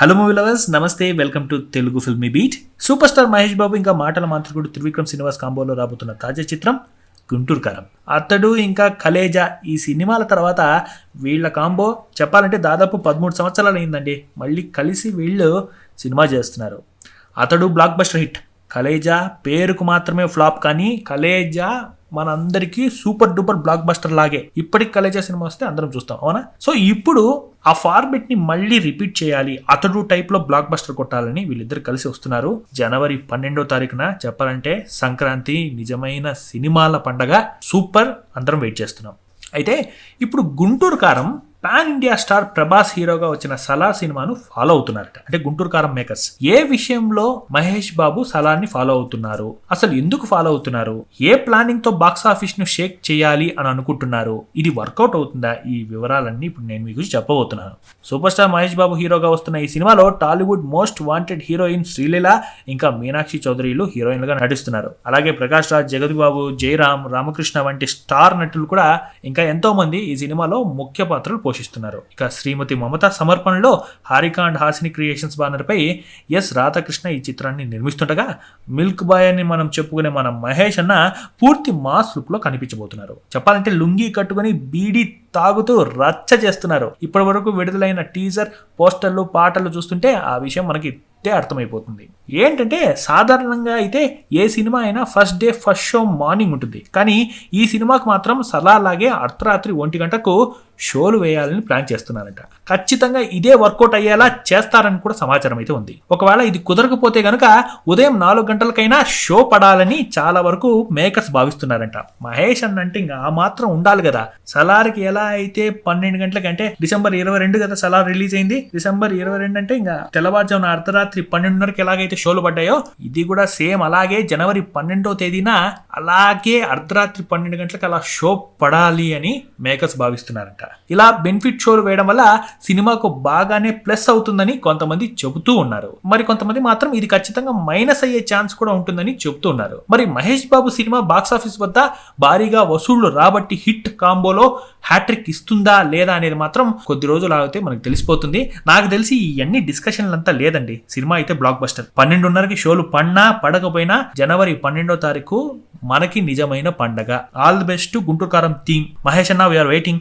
Hello movie lovers namaste welcome to Telugu Filmibeat super star Mahesh Babu ఇంకా మాటల మాంత్రికుడు త్రివిక్రమ్ శ్రీనివాస్ కాంబోలో రాబోతున్న తాజా చిత్రం గుంటూరు కారం. అతడు ఇంకా కలేజా ఈ సినిమాల తర్వాత వీళ్ళ కాంబో చెప్పాలంటే దాదాపు పదమూడు సంవత్సరాలు అయిందండి. మళ్ళీ కలిసి వీళ్ళు సినిమా చేస్తున్నారు. అతడు బ్లాక్ బస్టర్ హిట్ కలేజా పేరుకు మాత్రమే ఫ్లాప్ కానీ కలేజా మనందరికీ సూపర్ డూపర్ బ్లాక్ బస్టర్ లాగే ఇప్పటికి కలేజా సినిమా వస్తే అందరం చూస్తాం అవునా? సో ఇప్పుడు ఆ ఫార్మెట్ని మళ్ళీ రిపీట్ చేయాలి. అతడు టైప్లో బ్లాక్ బస్టర్ కొట్టాలని వీళ్ళిద్దరు కలిసి వస్తున్నారు. జనవరి పన్నెండో తారీఖున చెప్పాలంటే సంక్రాంతి నిజమైన సినిమాల పండగ. సూపర్ అందరం వెయిట్ చేస్తున్నాం. అయితే ఇప్పుడు గుంటూరు కారం పాన్ ఇండియా స్టార్ ప్రభాస్ హీరోగా వచ్చిన సలార్ సినిమాను ఫాలో అవుతున్నారట. అంటే గుంటూరు కారం మేకర్స్. ఏ విషయంలో మహేష్ బాబు సలార్ని ఫాలో అవుతున్నారు? అసలు ఎందుకు ఫాలో అవుతున్నారు? ఏ ప్లానింగ్తో బాక్స్ ఆఫీస్ను షేక్ చేయాలి అని అనుకుంటున్నారు? ఇది వర్కౌట్ అవుతుందా? ఈ వివరాలన్నీ ఇప్పుడు నేను మీకు చెప్పబోతున్నాను. సూపర్ స్టార్ మహేష్ బాబు హీరోగా వస్తున్న ఈ సినిమాలో Tollywood most wanted heroine Sreeleela ఇంకా మీనాక్షి చౌదరిలు హీరోయిన్లుగా నటిస్తున్నారు. అలాగే ప్రకాష్ రాజ్ జగద్బాబు బాబు జయరామ్ రామకృష్ణ వంటి స్టార్ నటులు కూడా ఇంకా ఎంతో మంది ఈ సినిమాలో ముఖ్య పాత్రలు పోషిస్తున్నారు. ఇక శ్రీమతి మమత సమర్పణలో హారిక అండ్ హాసిని క్రియేషన్స్ బ్యానర్పై ఎస్ రాధాకృష్ణ ఈ చిత్రాన్ని నిర్మిస్తుండగా మిల్క్ బాయ్ అని మనం చెప్పుకునే మన మహేష్ అన్న పూర్తి మాస్ లుక్లో కనిపించబోతున్నారు. చెప్పాలంటే లుంగీ కట్టుకుని బీడీ తాగుతూ రచ్చ చేస్తున్నారు. ఇప్పటి వరకు విడుదలైన టీజర్ పోస్టర్లు పాటలు చూస్తుంటే ఆ విషయం మనకి ఇట్టే అర్థమైపోతుంది. ఏంటంటే సాధారణంగా అయితే ఏ సినిమా అయినా first day first show morning ఉంటుంది. కానీ ఈ సినిమాకు మాత్రం సలాలాగే అర్ధరాత్రి ఒంటి గంటకు షోలు వేయాలని ప్లాన్ చేస్తున్నారంట. ఖచ్చితంగా ఇదే వర్కౌట్ అయ్యేలా చేస్తారని కూడా సమాచారం అయితే ఉంది. ఒకవేళ ఇది కుదరకపోతే గనుక ఉదయం నాలుగు గంటలకైనా షో పడాలని చాలా వరకు మేకర్స్ భావిస్తున్నారంట. మహేష్ అన్నంటే ఇంకా ఆ మాత్రం ఉండాలి కదా. సలారికి ఎలా అయితే పన్నెండు గంటలకంటే డిసెంబర్ ఇరవై రెండు కదా సలార్ రిలీజ్ అయింది. డిసెంబర్ ఇరవై రెండు అంటే ఇంకా తెల్లవారుజామున అర్ధరాత్రి పన్నెండున్నరకి ఎలాగైతే షోలు పడ్డాయో ఇది కూడా సేమ్ అలాగే జనవరి పన్నెండో తేదీన అలాగే అర్ధరాత్రి పన్నెండు గంటలకు అలా షో పడాలి అని మేకర్స్ భావిస్తున్నారంట. ఇలా బెనిఫిట్ షోలు వేయడం వల్ల సినిమాకు బాగానే ప్లస్ అవుతుందని కొంతమంది చెబుతూ ఉన్నారు. మరి కొంతమంది మాత్రం ఇది ఖచ్చితంగా మైనస్ అయ్యే ఛాన్స్ కూడా ఉంటుందని చెబుతూ ఉన్నారు. మరి Mahesh Babu cinema box office వద్ద భారీగా వసూళ్ళు రాబట్టి హిట్ కాంబోలో హ్యాట్ హ్యాట్రిక్ ఇస్తుందా లేదా అనేది మాత్రం కొద్ది రోజులు ఆగితే మనకు తెలిసిపోతుంది. నాకు తెలిసి ఇవన్నీ డిస్కషన్లు అంతా లేదండి. సినిమా అయితే బ్లాక్ బస్టర్ పన్నెండున్నరకి షోలు పడినా పడకపోయినా జనవరి పన్నెండో తారీఖు మనకి నిజమైన పండగ. ఆల్ ది బెస్ట్ గుంటూరు కారం థీమ్. మహేష్ అన్న వీఆర్ వెయిటింగ్